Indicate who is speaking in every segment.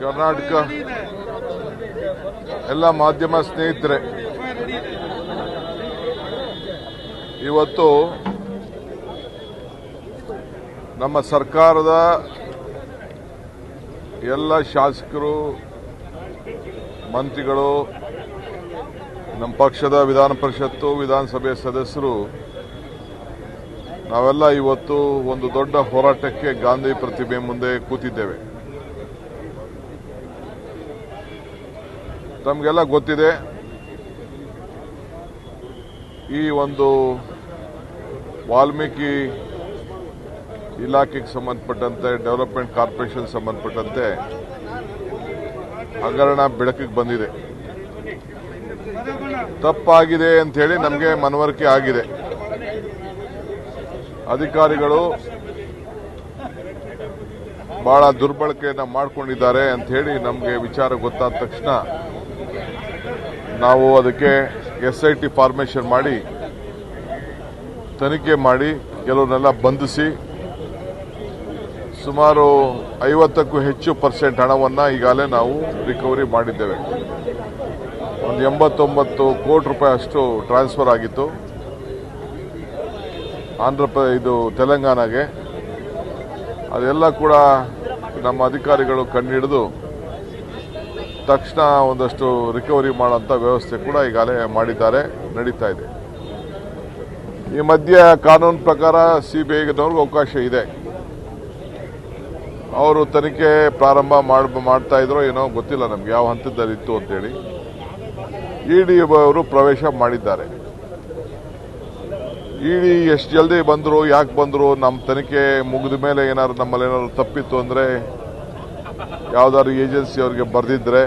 Speaker 1: ಕರ್ನಾಟಕ ಎಲ್ಲ ಮಾಧ್ಯಮ ಸ್ನೇಹಿತರೆ ಇವತ್ತು ನಮ್ಮ ಸರ್ಕಾರದ ಎಲ್ಲ ಶಾಸಕರು ಮಂತ್ರಿಗಳು ನಮ್ಮ ಪಕ್ಷದ ವಿಧಾನ ಪರಿಷತ್ತು ವಿಧಾನಸಭೆ ಸದಸ್ಯರು, ನಾವೆಲ್ಲ ಇವತ್ತು ಒಂದು ದೊಡ್ಡ ಹೋರಾಟಕ್ಕೆ ಗಾಂಧಿ ಪ್ರತಿಮೆ ಮುಂದೆ ಕೂತಿದ್ದೇವೆ. ತಮಗೆಲ್ಲ ಗೊತ್ತಿದೆ, ಈ ಒಂದು ವಾಲ್ಮೀಕಿ ಇಲಾಖೆಗೆ ಸಂಬಂಧಪಟ್ಟಂತೆ, ಡೆವಲಪ್ಮೆಂಟ್ ಕಾರ್ಪೊರೇಷನ್ ಸಂಬಂಧಪಟ್ಟಂತೆ ಹಗರಣ ಬೆಳಕಿಗೆ ಬಂದಿದೆ. ತಪ್ಪಾಗಿದೆ ಅಂತ ಹೇಳಿ ನಮಗೆ ಮನವರಿಕೆ ಆಗಿದೆ. ಅಧಿಕಾರಿಗಳು ಬಹಳ ದುರ್ಬಳಕೆಯನ್ನು ಮಾಡಿಕೊಂಡಿದ್ದಾರೆ ಅಂತ ಹೇಳಿ ನಮಗೆ ವಿಚಾರ ಗೊತ್ತಾದ ತಕ್ಷಣ ನಾವು ಅದಕ್ಕೆ ಎಸ್ ಐ ಫಾರ್ಮೇಷನ್ ಮಾಡಿ, ತನಿಖೆ ಮಾಡಿ ಕೆಲವನ್ನೆಲ್ಲ ಬಂಧಿಸಿ, ಸುಮಾರು ಐವತ್ತಕ್ಕೂ ಹೆಚ್ಚು ಪರ್ಸೆಂಟ್ ಹಣವನ್ನು ಈಗಾಗಲೇ ನಾವು ರಿಕವರಿ ಮಾಡಿದ್ದೇವೆ. ಒಂದು ಎಂಬತ್ತೊಂಬತ್ತು ಕೋಟಿ ರೂಪಾಯಿ ಅಷ್ಟು ಟ್ರಾನ್ಸ್ಫರ್ ಆಗಿತ್ತು. ಆಂಧ್ರ ಪ್ರ, ಇದು ತೆಲಂಗಾಣಗೆ. ಅದೆಲ್ಲ ಕೂಡ ನಮ್ಮ ಅಧಿಕಾರಿಗಳು ಕಣ್ಣಿಡಿದು ತಕ್ಷಣ ಒಂದಷ್ಟು ರಿಕವರಿ ಮಾಡೋಂಥ ವ್ಯವಸ್ಥೆ ಕೂಡ ಈಗಾಗಲೇ ಮಾಡಿದ್ದಾರೆ, ನಡೀತಾ ಇದೆ. ಈ ಮಧ್ಯೆ ಕಾನೂನು ಪ್ರಕಾರ ಸಿಬಿಐನವ್ರಿಗೆ ಅವಕಾಶ ಇದೆ. ಅವರು ತನಿಖೆ ಪ್ರಾರಂಭ ಮಾಡ್, ಮಾಡ್ತಾ ಇದ್ರೋ ಏನೋ ಗೊತ್ತಿಲ್ಲ ನಮ್ಗೆ, ಯಾವ ಹಂತದಲ್ಲಿ ಇತ್ತು ಅಂತೇಳಿ. ಇಡಿ ಅವರು ಪ್ರವೇಶ ಮಾಡಿದ್ದಾರೆ. ಇಡಿ ಎಷ್ಟು ಜಲ್ದಿ ಬಂದರು, ಯಾಕೆ ಬಂದರು ನಮ್ಮ ತನಿಖೆ ಮುಗಿದ ಮೇಲೆ ಏನಾದ್ರು ನಮ್ಮಲ್ಲಿ ಏನಾದ್ರು ತಪ್ಪಿತ್ತು ಅಂದರೆ, ಯಾವುದಾದ್ರು ಏಜೆನ್ಸಿ ಅವರಿಗೆ ಬರೆದಿದ್ದರೆ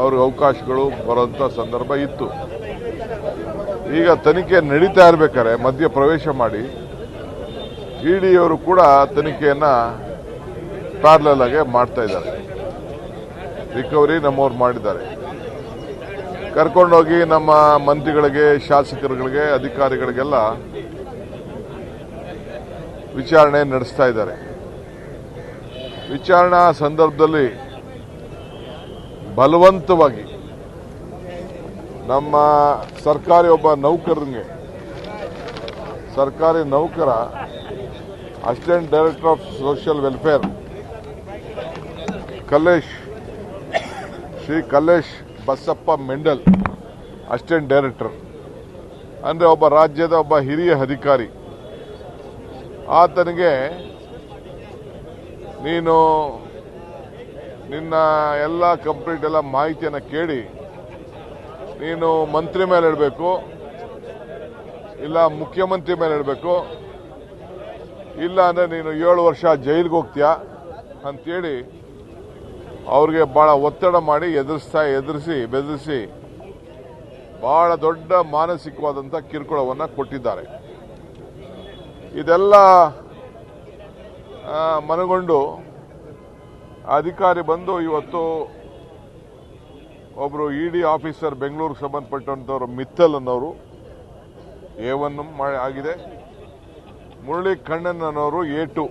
Speaker 1: ಅವ್ರಿಗೆ ಅವಕಾಶಗಳು ಬರೋಂಥ ಸಂದರ್ಭ ಇತ್ತು. ಈಗ ತನಿಖೆ ನಡೀತಾ ಇರಬೇಕಾದ್ರೆ, ಮಧ್ಯ ಪ್ರವೇಶ ಮಾಡಿ ಇಡಿಯವರು ಕೂಡ ತನಿಖೆಯನ್ನು ಪ್ಯಾರ್ಲಲ್ ಆಗಿ ಮಾಡ್ತಾ ಇದ್ದಾರೆ. ರಿಕವರಿ ನಮ್ಮವ್ರು ಮಾಡಿದ್ದಾರೆ. ಕರ್ಕೊಂಡೋಗಿ ನಮ್ಮ ಮಂತ್ರಿಗಳಿಗೆ, ಶಾಸಕರುಗಳಿಗೆ, ಅಧಿಕಾರಿಗಳಿಗೆಲ್ಲ ವಿಚಾರಣೆ ನಡೆಸ್ತಾ ಇದ್ದಾರೆ. ವಿಚಾರಣಾ ಸಂದರ್ಭದಲ್ಲಿ ಬಲವಂತವಾಗಿ ನಮ್ಮ ಸರ್ಕಾರಿ ಒಬ್ಬ ನೌಕರನಿಗೆ, ಸರ್ಕಾರಿ ನೌಕರ, assistant director of social welfare, Kallesh, Shri Kallesh Basappa Mendal, assistant director. ಅಂದರೆ ಒಬ್ಬ ರಾಜ್ಯದ ಒಬ್ಬ ಹಿರಿಯ ಅಧಿಕಾರಿ. ಆತನಿಗೆ ನೀನು ನಿನ್ನ ಎಲ್ಲ ಕಂಪ್ಲೀಟ್ ಎಲ್ಲ ಮಾಹಿತಿಯನ್ನು ಕೇಳಿ, ನೀನು ಮಂತ್ರಿ ಮೇಲೆ ಇಡಬೇಕು, ಇಲ್ಲ ಮುಖ್ಯಮಂತ್ರಿ ಮೇಲೆ ಇಡಬೇಕು, ಇಲ್ಲ ಅಂದರೆ ನೀನು ಏಳು ವರ್ಷ ಜೈಲಿಗೆ ಹೋಗ್ತೀಯಾ ಅಂತೇಳಿ ಅವ್ರಿಗೆ ಬಹಳ ಒತ್ತಡ ಮಾಡಿ ಎದುರಿಸ್ತಾ, ಎದುರಿಸಿ, ಬೆದರಿಸಿ ಬಹಳ ದೊಡ್ಡ ಮಾನಸಿಕವಾದಂಥ ಕಿರುಕುಳವನ್ನು ಕೊಟ್ಟಿದ್ದಾರೆ. ಇದೆಲ್ಲ ಮನಗೊಂಡು ಅಧಿಕಾರಿ ಬಂದು ಇವತ್ತು ಒಬ್ಬರು ಇ ಡಿ ಆಫೀಸರ್ ಬೆಂಗಳೂರಿಗೆ ಸಂಬಂಧಪಟ್ಟಂಥವ್ರು ಮಿತ್ತಲ್ ಅನ್ನೋರು ಎ ಒನ್ ಆಗಿದೆ. ಮುರಳಿ ಕಣ್ಣನ್ ಅನ್ನೋರು ಎ ಟು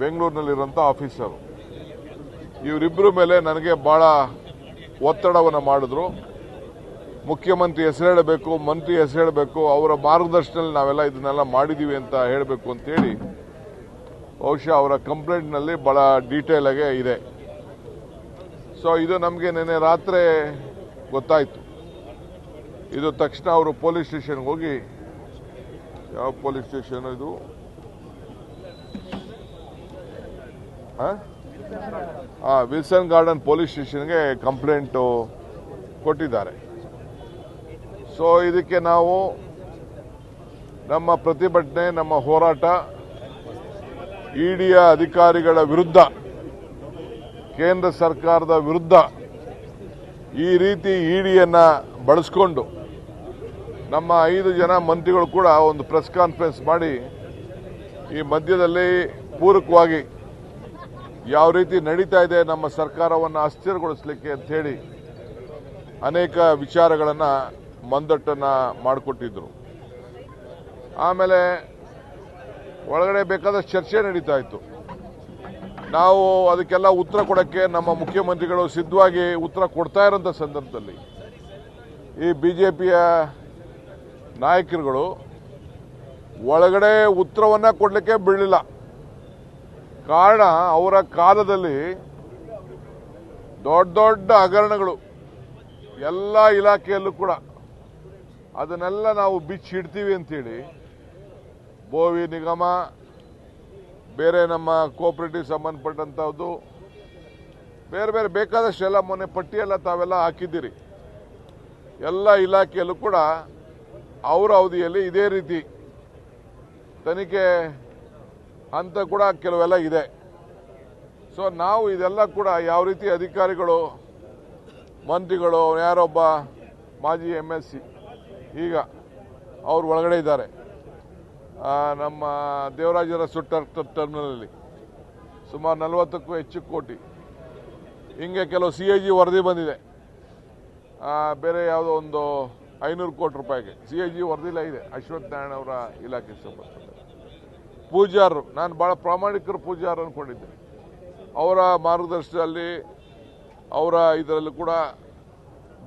Speaker 1: ಬೆಂಗಳೂರಿನಲ್ಲಿರುವಂಥ ಆಫೀಸರು. ಇವರಿಬ್ಬರ ಮೇಲೆ ನನಗೆ ಬಹಳ ಒತ್ತಡವನ್ನು ಮಾಡಿದ್ರು. ಮುಖ್ಯಮಂತ್ರಿ ಹೆಸರು ಹೇಳಬೇಕು, ಮಂತ್ರಿ ಹೆಸರು ಹೇಳಬೇಕು, ಅವರ ಮಾರ್ಗದರ್ಶನದಲ್ಲಿ ನಾವೆಲ್ಲ ಇದನ್ನೆಲ್ಲ ಮಾಡಿದ್ದೀವಿ ಅಂತ ಹೇಳಬೇಕು ಅಂತೇಳಿ ಬಹುಶಃ ಅವರ ಕಂಪ್ಲೇಂಟ್ನಲ್ಲಿ ಬಹಳ ಡೀಟೇಲ್ ಆಗಿ ಇದೆ. ಸೊ ಇದು ನಮಗೆ ನಿನ್ನೆ ರಾತ್ರಿ ಗೊತ್ತಾಯಿತು. ಇದು ತಕ್ಷಣ ಅವರು ಪೊಲೀಸ್ ಸ್ಟೇಷನ್ಗೆ ಹೋಗಿ, ಯಾವ ಪೊಲೀಸ್ ಸ್ಟೇಷನ್ ಇದು? ಆ? ವಿಲ್ಸನ್ ಗಾರ್ಡನ್ ಪೊಲೀಸ್ ಸ್ಟೇಷನ್ಗೆ ಕಂಪ್ಲೇಂಟು ಕೊಟ್ಟಿದ್ದಾರೆ. ಸೊ, ಇದಕ್ಕೆ ನಾವು ನಮ್ಮ ಪ್ರತಿಭಟನೆ, ನಮ್ಮ ಹೋರಾಟ ಇಡಿಯ ಅಧಿಕಾರಿಗಳ ವಿರುದ್ಧ, ಕೇಂದ್ರ ಸರ್ಕಾರದ ವಿರುದ್ಧ ಈ ರೀತಿ ಇಡಿಯನ್ನ ಬಳಸ್ಕೊಂಡು ನಮ್ಮ ಐದು ಜನ ಮಂತ್ರಿಗಳು ಕೂಡ ಒಂದು ಪ್ರೆಸ್ ಕಾನ್ಫರೆನ್ಸ್ ಮಾಡಿ ಈ ಮಧ್ಯದಲ್ಲಿ ಪೂರಕವಾಗಿ ಯಾವ ರೀತಿ ನಡೀತಾ ಇದೆ ನಮ್ಮ ಸರ್ಕಾರವನ್ನು ಅಸ್ಥಿರಗೊಳಿಸಲಿಕ್ಕೆ ಅಂತ ಹೇಳಿ ಅನೇಕ ವಿಚಾರಗಳನ್ನು ಮಂದಟ್ಟನ್ನು ಮಾಡಿಕೊಟ್ಟಿದ್ರು. ಆಮೇಲೆ ಒಳಗಡೆ ಬೇಕಾದ ಚರ್ಚೆ ನಡೀತಾ ಇತ್ತು. ನಾವು ಅದಕ್ಕೆಲ್ಲ ಉತ್ತರ ಕೊಡೋಕ್ಕೆ ನಮ್ಮ ಮುಖ್ಯಮಂತ್ರಿಗಳು ಸಿದ್ಧವಾಗಿ ಉತ್ತರ ಕೊಡ್ತಾ ಇರೋಂಥ ಸಂದರ್ಭದಲ್ಲಿ ಈ ಬಿಜೆಪಿಯ ನಾಯಕರುಗಳು ಒಳಗಡೆ ಉತ್ತರವನ್ನ ಕೊಡಲಿಕ್ಕೆ ಬಿಡಲಿಲ್ಲ. ಕಾರಣ ಅವರ ಕಾಲದಲ್ಲಿ ದೊಡ್ಡ ದೊಡ್ಡ ಹಗರಣಗಳು ಎಲ್ಲ ಇಲಾಖೆಯಲ್ಲೂ ಕೂಡ. ಅದನ್ನೆಲ್ಲ ನಾವು ಬಿಚ್ಚಿಡ್ತೀವಿ ಅಂತೇಳಿ ಬೋವಿ ನಿಗಮ, ಬೇರೆ ನಮ್ಮ ಕೋಆಪರೇಟಿವ್ ಸಂಬಂಧಪಟ್ಟಂಥದ್ದು, ಬೇರೆ ಬೇರೆ ಬೇಕಾದಷ್ಟೆಲ್ಲ ಮೊನ್ನೆ ಪಟ್ಟಿಯೆಲ್ಲ ತಾವೆಲ್ಲ ಹಾಕಿದ್ದೀರಿ. ಎಲ್ಲ ಇಲಾಖೆಯಲ್ಲೂ ಕೂಡ ಅವರ ಅವಧಿಯಲ್ಲಿ ಇದೇ ರೀತಿ ತನಿಖೆ ಹಂತ ಕೂಡ ಕೆಲವೆಲ್ಲ ಇದೆ. ಸೊ ನಾವು ಇದೆಲ್ಲ ಕೂಡ ಯಾವ ರೀತಿ ಅಧಿಕಾರಿಗಳು, ಮಂತ್ರಿಗಳು, ಯಾರೊಬ್ಬ ಮಾಜಿ ಎಂ ಎಸ್ ಸಿ ಈಗ ಅವ್ರು ಒಳಗಡೆ ಇದ್ದಾರೆ. ನಮ್ಮ ದೇವರಾಜರ ಸುಟ್ಟರ್ ಟರ್ಮಿನಲಲ್ಲಿ ಸುಮಾರು ನಲವತ್ತಕ್ಕೂ ಹೆಚ್ಚು ಕೋಟಿ. ಹಿಂಗೆ ಕೆಲವು ಸಿ ಎ ಜಿ ವರದಿ ಬಂದಿದೆ. ಬೇರೆ ಯಾವುದೋ ಒಂದು ಐನೂರು ಕೋಟಿ ರೂಪಾಯಿಗೆ. ಸಿ ಎ ಜಿ ವರದಿಲ್ಲ ಇದೆ. ಅಶ್ವಥ್ ನಾರಾಯಣ ಅವರ ಇಲಾಖೆ ಸಂಬಂಧಪಟ್ಟ ಪೂಜಾರರು, ನಾನು ಭಾಳ ಪ್ರಾಮಾಣಿಕರು ಪೂಜಾರು ಅಂದ್ಕೊಂಡಿದ್ದೆ ಅವರ ಮಾರ್ಗದರ್ಶನದಲ್ಲಿ ಅವರ ಇದರಲ್ಲೂ ಕೂಡ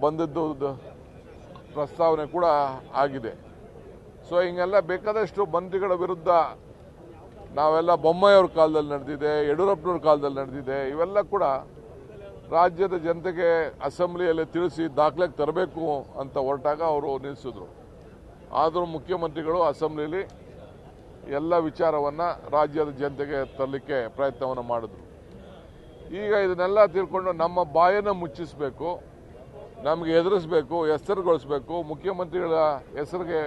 Speaker 1: ಬಂದದ್ದು ಪ್ರಸ್ತಾವನೆ ಕೂಡ ಆಗಿದೆ. ಸೊ ಹಿಂಗೆಲ್ಲ ಬೇಕಾದಷ್ಟು ಮಂತ್ರಿಗಳ ವಿರುದ್ಧ ನಾವೆಲ್ಲ ಬೊಮ್ಮಾಯಿಯವ್ರ ಕಾಲದಲ್ಲಿ ನಡೆದಿದೆ, ಯಡಿಯೂರಪ್ಪನವ್ರ ಕಾಲದಲ್ಲಿ ನಡೆದಿದೆ, ಇವೆಲ್ಲ ಕೂಡ ರಾಜ್ಯದ ಜನತೆಗೆ ಅಸೆಂಬ್ಲಿಯಲ್ಲಿ ತಿಳಿಸಿ ದಾಖಲೆಗೆ ತರಬೇಕು ಅಂತ ಹೊರಟಾಗ ಅವರು ನಿಲ್ಲಿಸಿದ್ರು. ಆದರೂ ಮುಖ್ಯಮಂತ್ರಿಗಳು ಅಸೆಂಬ್ಲಿಯಲ್ಲಿ ಎಲ್ಲ ವಿಚಾರವನ್ನು ರಾಜ್ಯದ ಜನತೆಗೆ ತರಲಿಕ್ಕೆ ಪ್ರಯತ್ನವನ್ನು ಮಾಡಿದ್ರು. ಈಗ ಇದನ್ನೆಲ್ಲ ತಿಳ್ಕೊಂಡು ನಮ್ಮ ಬಾಯನ್ನು ಮುಚ್ಚಿಸಬೇಕು, ನಮಗೆ ಎದುರಿಸಬೇಕು ಹೆಸರುಗೊಳಿಸಬೇಕು ಮುಖ್ಯಮಂತ್ರಿಗಳ ಹೆಸರಿಗೆ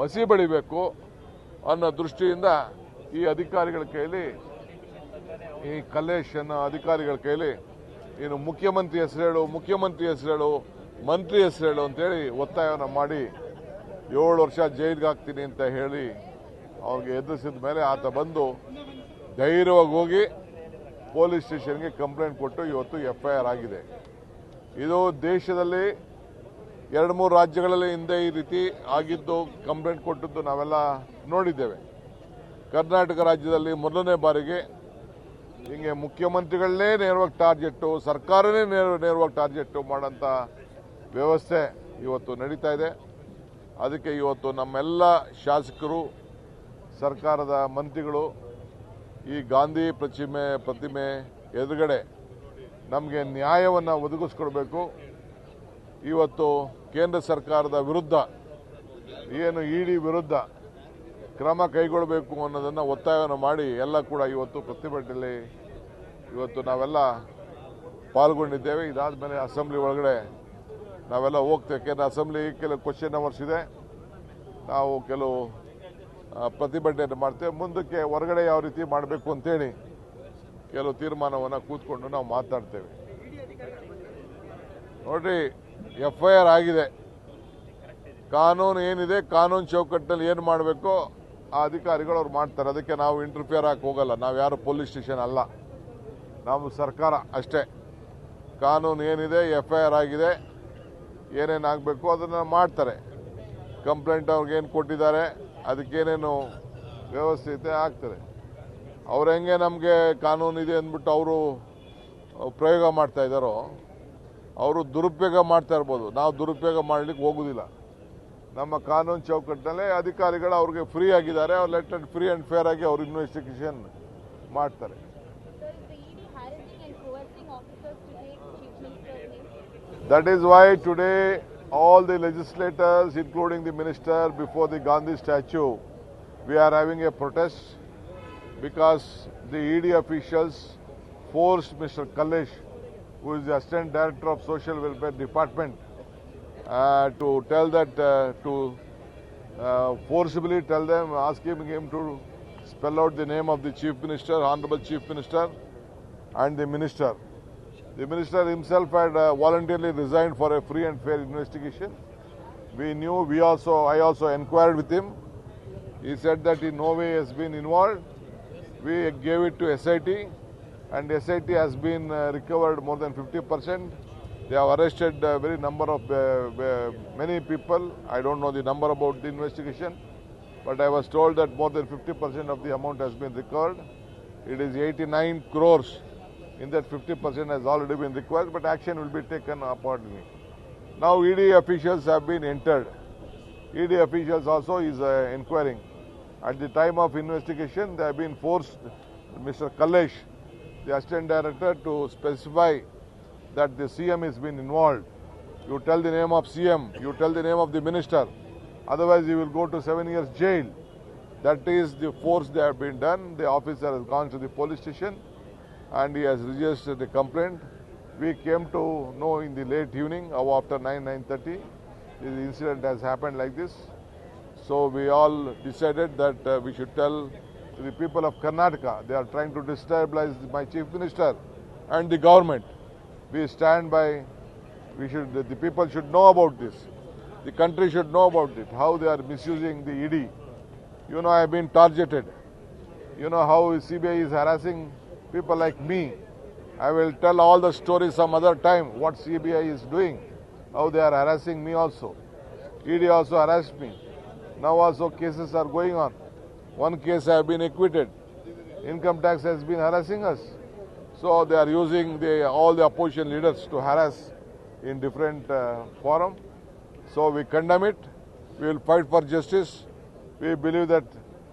Speaker 1: ಮಸಿ ಬಳಿಬೇಕು ಅನ್ನೋ ದೃಷ್ಟಿಯಿಂದ ಈ ಅಧಿಕಾರಿಗಳ ಕೈಲಿ, ಈ ಕಲೇಶ್ ಅನ್ನೋ ಅಧಿಕಾರಿಗಳ ಕೈಲಿ ಏನು ಮುಖ್ಯಮಂತ್ರಿ ಹೆಸರು ಹೇಳು, ಮುಖ್ಯಮಂತ್ರಿ ಹೆಸರು ಹೇಳು, ಮಂತ್ರಿ ಹೆಸರು ಹೇಳು ಅಂತೇಳಿ ಒತ್ತಾಯವನ್ನು ಮಾಡಿ ಏಳು ವರ್ಷ ಜೈಲಿಗೆ ಹಾಕ್ತೀನಿ ಅಂತ ಹೇಳಿ ಅವ್ರಿಗೆ ಎದುರಿಸಿದ ಮೇಲೆ ಆತ ಬಂದು ಧೈರ್ಯವಾಗಿ ಹೋಗಿ ಪೊಲೀಸ್ ಸ್ಟೇಷನ್ಗೆ ಕಂಪ್ಲೇಂಟ್ ಕೊಟ್ಟು ಇವತ್ತು ಎಫ್ ಐ ಆರ್ ಆಗಿದೆ. ಇದು ದೇಶದಲ್ಲಿ ಎರಡು ಮೂರು ರಾಜ್ಯಗಳಲ್ಲಿ ಹಿಂದೆ ಈ ರೀತಿ ಆಗಿದ್ದು ಕಂಪ್ಲೇಂಟ್ ಕೊಟ್ಟದ್ದು ನಾವೆಲ್ಲ ನೋಡಿದ್ದೇವೆ. ಕರ್ನಾಟಕ ರಾಜ್ಯದಲ್ಲಿ ಮೊದಲನೇ ಬಾರಿಗೆ ಹಿಂಗೆ ಮುಖ್ಯಮಂತ್ರಿಗಳನ್ನೇ ನೇರವಾಗಿ ಟಾರ್ಜೆಟ್ಟು ಸರ್ಕಾರನೇ ನೇರ, ನೇರವಾಗಿ ಟಾರ್ಜೆಟ್ಟು ಮಾಡೋಂಥ ವ್ಯವಸ್ಥೆ ಇವತ್ತು ನಡೀತಾ ಇದೆ. ಅದಕ್ಕೆ ಇವತ್ತು ನಮ್ಮೆಲ್ಲ ಶಾಸಕರು ಸರ್ಕಾರದ ಮಂತ್ರಿಗಳು ಈ ಗಾಂಧಿ ಪ್ರತಿಮೆ ಪ್ರತಿಮೆ ಎದುರುಗಡೆ ನಮಗೆ ನ್ಯಾಯವನ್ನು ಒದಗಿಸ್ಕೊಡ್ಬೇಕು. ಇವತ್ತು ಕೇಂದ್ರ ಸರ್ಕಾರದ ವಿರುದ್ಧ, ಏನು ಇಡಿ ವಿರುದ್ಧ ಕ್ರಮ ಕೈಗೊಳ್ಳಬೇಕು ಅನ್ನೋದನ್ನು ಒತ್ತಾಯವನ್ನು ಮಾಡಿ ಎಲ್ಲ ಕೂಡ ಇವತ್ತು ಪ್ರತಿಭಟನೆಯಲ್ಲಿ ಇವತ್ತು ನಾವೆಲ್ಲ ಪಾಲ್ಗೊಂಡಿದ್ದೇವೆ. ಇದಾದ ಮೇಲೆ ಅಸೆಂಬ್ಲಿ ಒಳಗಡೆ ನಾವೆಲ್ಲ ಹೋಗ್ತೇವೆ. ಕೇಂದ್ರ ಅಸೆಂಬ್ಲಿ ಕೆಲವು ಕ್ವಶನ್ ಅವರ್ಸ್ ಇದೆ. ನಾವು ಕೆಲವು ಪ್ರತಿಭಟನೆ ಮಾಡ್ತೇವೆ. ಮುಂದಕ್ಕೆ ಹೊರಗಡೆ ಯಾವ ರೀತಿ ಮಾಡಬೇಕು ಅಂತೇಳಿ ಕೆಲವು ತೀರ್ಮಾನವನ್ನು ಕೂತ್ಕೊಂಡು ನಾವು ಮಾತಾಡ್ತೇವೆ. ನೋಡ್ರಿ ಎಫ್ ಐ ಆರ್ ಆಗಿದೆ. ಕಾನೂನು ಏನಿದೆ, ಕಾನೂನು ಚೌಕಟ್ಟಿನಲ್ಲಿ ಏನು ಮಾಡಬೇಕೋ, ಆ ಅಧಿಕಾರಿಗಳು ಅವ್ರು ಮಾಡ್ತಾರೆ. ಅದಕ್ಕೆ ನಾವು ಇಂಟರ್ಫಿಯರ್ ಹಾಕಿ ಹೋಗಲ್ಲ. ನಾವು ಯಾರು ಪೊಲೀಸ್ ಸ್ಟೇಷನ್ ಅಲ್ಲ. ನಾವು ಸರ್ಕಾರ ಅಷ್ಟೇ. ಕಾನೂನು ಏನಿದೆ ಎಫ್ ಐ ಆರ್ ಆಗಿದೆ ಏನೇನಾಗಬೇಕು ಅದನ್ನು ಮಾಡ್ತಾರೆ. ಕಂಪ್ಲೇಂಟ್ ಅವ್ರಿಗೆ ಏನು ಕೊಟ್ಟಿದ್ದಾರೆ ಅದಕ್ಕೇನೇನು ವ್ಯವಸ್ಥಿತ ಆಗ್ತದೆ. ಅವ್ರು ಹೆಂಗೆ ನಮಗೆ ಕಾನೂನು ಇದೆ ಅಂದ್ಬಿಟ್ಟು ಅವರು ಪ್ರಯೋಗ ಮಾಡ್ತಾ ಇದ್ದಾರೋ, ಅವರು ದುರುಪಯೋಗ ಮಾಡ್ತಾ ಇರ್ಬೋದು. ನಾವು ದುರುಪಯೋಗ ಮಾಡಲಿಕ್ಕೆ ಹೋಗೋದಿಲ್ಲ. ನಮ್ಮ ಕಾನೂನು ಚೌಕಟ್ಟಿನಲ್ಲೇ ಅಧಿಕಾರಿಗಳು ಅವ್ರಿಗೆ ಫ್ರೀ ಆಗಿದ್ದಾರೆ. ಅವ್ರು let and free and fair ಆಗಿ ಅವ್ರು ಇನ್ವೆಸ್ಟಿಗೇಷನ್ ಮಾಡ್ತಾರೆ.
Speaker 2: That is why ED
Speaker 1: all the legislators, including the minister, before the Gandhi statue, we are having a protest because the ED officials forced Mr. Kalesh, who is the Assistant Director of Social Welfare Department, uh, to tell that, uh, to uh, forcibly tell them, asking him to spell out the name of the Chief Minister, Honorable Chief Minister, and the Minister. The minister himself had uh, voluntarily resigned for a free and fair investigation. We knew, we also, I also inquired with him. He said that in no way has been involved. We gave it to SIT and SIT has been uh, recovered more than 50%. They have arrested a very number of uh, uh, many people. I don't know the number about the investigation, but I was told that more than 50% of the amount has been recovered. It is 89 crores. In that 50% has already been required, but action will be taken accordingly. Now ED officials have been entered. ED officials also is uh, inquiring. At the time of investigation, they have been forced, Mr. Kalesh, the assistant director, to specify that the CM has been involved. You tell the name of CM, you tell the name of the minister, otherwise you will go to seven years jail. That is the force they have been done. The officer has gone to the police station and he has registered a complaint. We came to know in the late evening, after 9, 9.30, the incident has happened like this. So we all decided that uh, we should tell the people of Karnataka, they are trying to destabilize my chief minister and the government. We stand by, we should, the people should know about this. The country should know about it, how they are misusing the ED. You know, I have been targeted. You know how CBI is harassing people like me. I will tell all the stories some other time what CBI is doing, how they are harassing me also. ED also harassed me. Now also cases are going on. One case I have been acquitted. Income tax has been harassing us. So they are using the, all the opposition leaders to harass in different uh, forum. So we condemn it. We will fight for justice. We believe that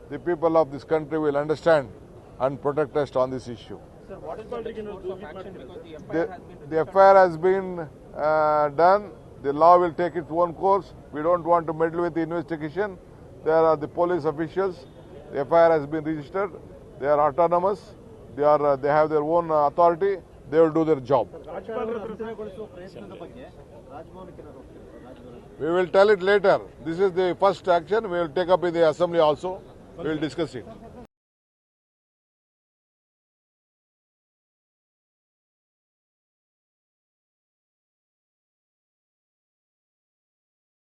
Speaker 1: the people of this country will understand and protect us on this issue. Sir, what is the the affair has been uh, done. The law will take its own course. We don't want to meddle with the investigation. There are the police officials. The affair has been registered. They are autonomous. They are. Uh, they have their own uh, authority. They will do their job. We will tell it later. This is the first action. We will take up in the assembly also. We will discuss it.